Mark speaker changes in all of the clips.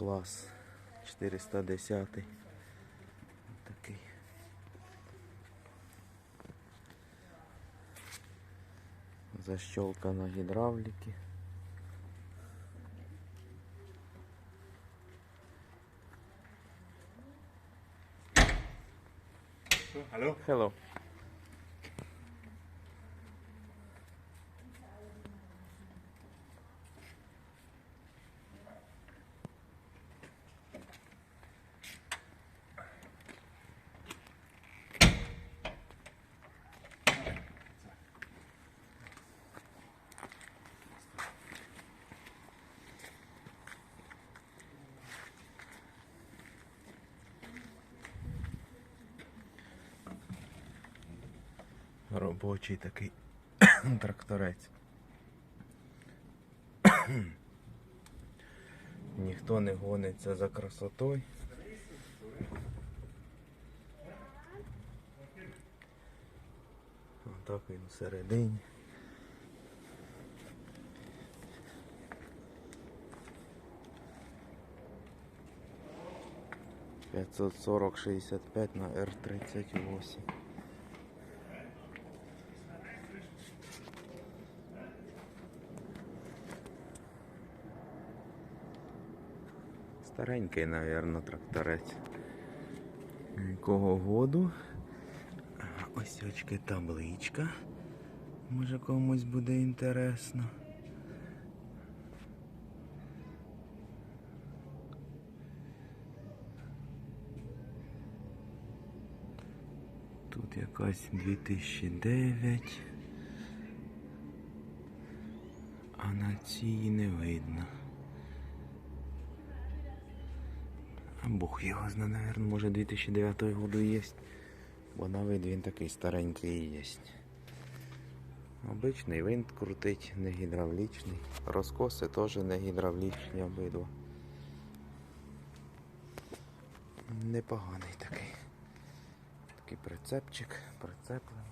Speaker 1: клас 410. Такий. Защелка на гідравліки.
Speaker 2: Hallo?
Speaker 1: Hello. Робочий такий тракторець. Ніхто не гониться за красотою. Отак він всередині. П'ятсот сорок шістдесят п'ять на Р тридцять восемь. Старенький, напевно, тракторець. Якого году? Ось очки табличка. Може комусь буде інтересно. Тут якась 2009. А на цій не видно. Бог його зна, наверное, може 2009 году є. Бо на вид він такий старенький і є. Обичний винт крутить, не гідравлічний. Розкоси теж не гідравлічні обидва. Непоганий такий. Такий прицепчик, прицеплено.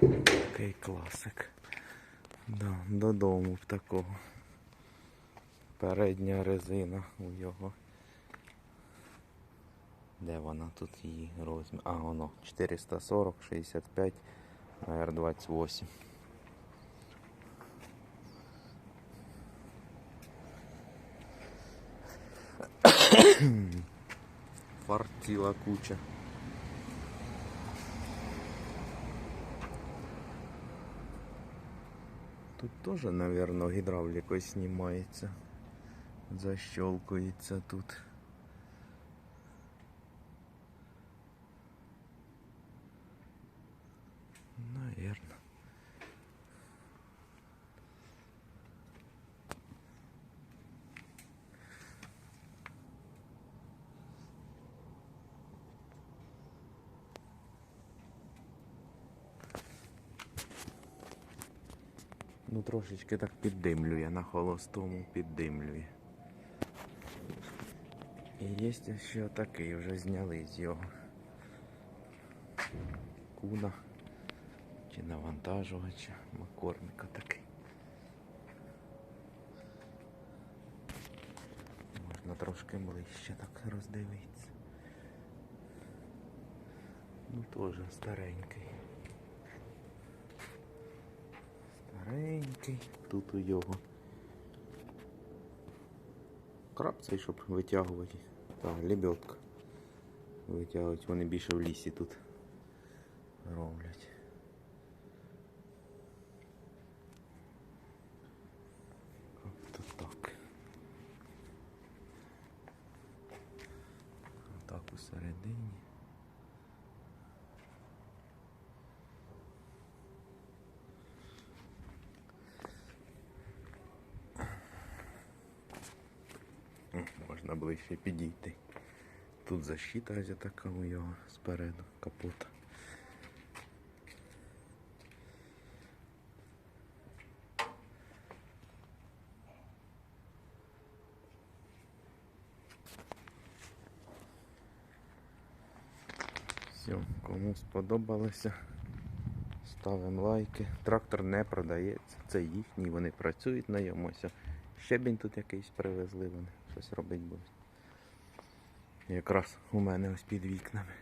Speaker 1: Такий класик. Да, додому б такого. Передня резина у його. Де вона тут її розмір? А, воно 440, 65 на R28. Фар ціла куча. Тут тоже, наверное, гідравлікою знімається. Защелкується тут. Наверное. Ну трошечки так піддимлює, на холостому піддимлює. І є ще такий, вже зняли з його. Куна чи навантажувача, макормика такий. Можна трошки ближче так роздивитися. Ну теж старенький. Старенький. Тут у його. Краб цей, щоб витягувати. Так, лебедка. Витягувати. Вони більше в лісі тут роблять. От так. Так усередині. Можна ближче підійти. Тут защита ось така у його спереду, капота. Все, кому сподобалося, ставимо лайки. Трактор не продається, це їхній, вони працюють на. Ось Щебінь тут якийсь привезли, вони щось робить буде. Якраз у мене ось під вікнами.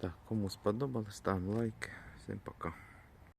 Speaker 1: Так, кому сподобалось, ставимо лайки. Всім пока.